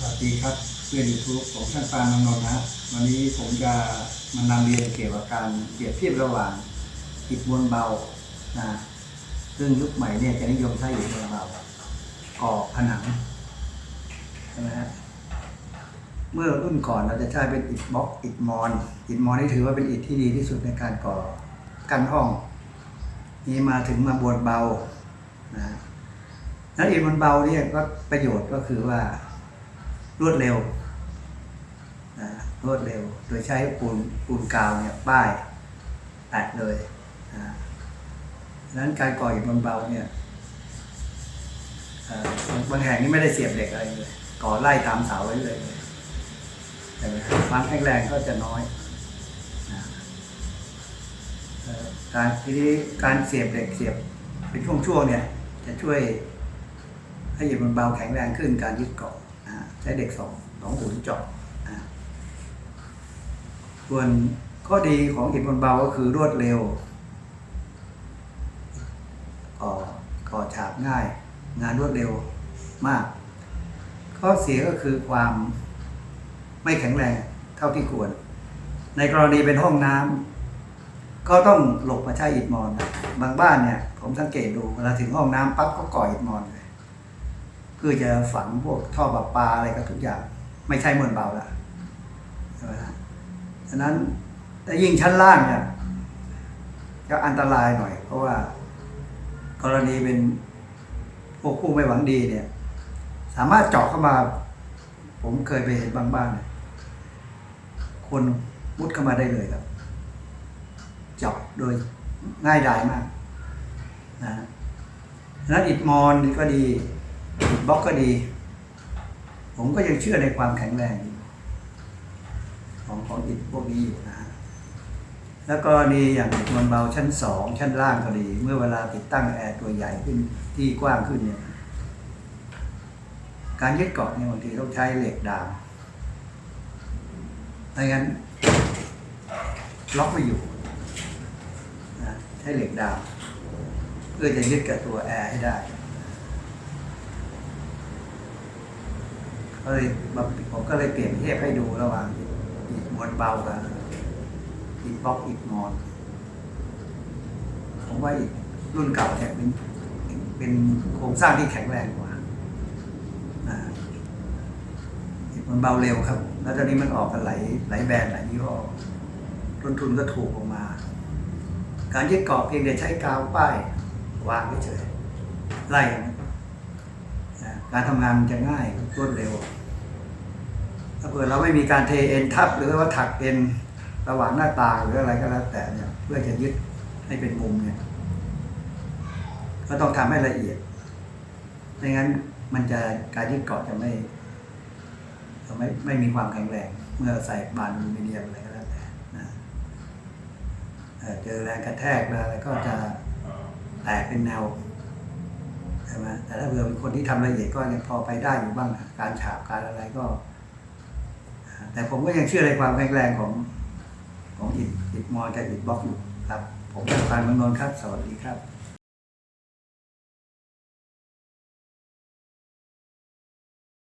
สวัสดีครับเพื่อนยูทูบของท่านปานนนท์นะวันนี้ผมจะมานำเรียนเกี่ยวกับการเปรียบเทียบระหว่างอิฐมวลเบานะซึ่งยุคใหม่เนี่ยจะนิยมใช้อิฐมวลเบาก่อผนังใช่ไหมฮะเมื่อรุ่นก่อนเราจะใช้เป็นอิฐบล็อกอิฐมอนอิฐมอนนี่ถือว่าเป็นอิฐที่ดีที่สุดในการก่อกันห้อง นี่มาถึงมาบวนเบานะแล้วอิฐมันเบาเนี่ยก็ประโยชน์ก็คือว่า รวดเร็วนะรวดเร็ว โดยใช้ปูนปูนกาวเนี่ยป้ายแตะเลยนะดังนั้นการก่ออิฐมันเบาเนี่ยบางแห่งนี่ไม่ได้เสียบเหล็กอะไรเลย ก่อไล่ตามเสาไว้เลยใช่ไหมครับความแข็งแรงก็จะน้อยนะออการทีนี้การเสียบเหล็กเสียบเป็นช่วงๆเนี่ย จะช่วยให้หยิบมันเบาแข็งแรงขึ้นการยึดเกาะ ช้เด็กสองสองหุ่เจาะส่วนข้อดีของอิฐบนเบาก็คือรวดเร็วก่อก่อฉาบง่าย งานรวดเร็วมาก ข้อเสียก็คือความไม่แข็งแรงเท่าที่ควร ในกรณีเป็นห้องน้ำก็ต้องหลบมาใช้อิฐมอน บางบ้านเนี่ย ผมสังเกตดูเวลาถึงห้องน้ำปั๊บก็ก่ออิฐมอนเลย เพื่อจะฝังพวกท่อประปาอะไรก็ทุกอย่าง ไม่ใช่มวลเบาละใช่ไหมฮะฉะนั้นถ้ายิ่งชั้นล่างเนี่ยจะอันตรายหน่อย เพราะว่า กรณีเป็นพวกผู้ไม่หวังดีเนี่ย สามารถเจาะเข้ามา ผมเคยไปเห็นบางบ้านเนี่ยคนมุดเข้ามาได้เลยครับ เจาะโดยง่ายดายมากนะนั้นอิฐมอนก็ดี บล็อกก็ดี ผมก็ยังเชื่อในความแข็งแรง ของของอิฐพวกนี้อยู่นะ แล้วก็นี่อย่างอิฐมวลเบาชั้นสองชั้นล่างก็ดี เมื่อเวลาติดตั้งแอร์ตัวใหญ่ขึ้นที่กว้างขึ้นเนี่ยการยึดเกาะเนี่ยบางทีต้องใช้เหล็กดามไม่งั้นล็อกไม่อยู่นะใช้เหล็กดามเพื่อจะยึดกับตัวแอร์ให้ได้ ก็เลยผมก็เลยเปลี่ยนเทียบให้ดูระหว่างอิฐมวลเบากับอิฐบล็อกอิฐมอนผมว่าอิฐรุ่นเก่าเนี่ยเป็นเป็นโครงสร้างที่แข็งแรงกว่านะอิฐมันเบาเร็วครับ แล้วตอนนี้มันออกกันหลายหลายแบรนด์หลายยี่ห้อต้นทุนก็ถูกลงมา การยึดเกาะเพียงแต่ใช้กาวป้ายวางเฉยไล่การทำงานมันจะง่ายรวดเร็ว ถ้าเผื่อเราไม่มีการเทเอ็นทับหรือว่าถักเอ็นระหว่างหน้าตาหรืออะไรก็แล้วแต่เนี่ยเพื่อจะยึดให้เป็นมุมเนี่ย ก็ต้องทำให้ละเอียดไม่งั้นมันจะการยึดเกาะจะไม่จะไม่ไม่มีความแข็งแรงเมื่อใส่บานอลูมิเนียมอะไรก็แล้วแต่นะเจอแรงกระแทกอะไรก็จะแตกเป็นแนวใช่ไหมแต่ถ้าเผื่อเป็นคนที่ทำละเอียดก็ยังพอไปได้อยู่บ้าง การฉาบการอะไรก็ แต่ผมก็ยังเชื่อในความแข็งแรงของของอิดอิดมอลกับอิดบล็อกอยู่ครับ ผมเป็นพานเมืองนนท์ครับ สวัสดีครับ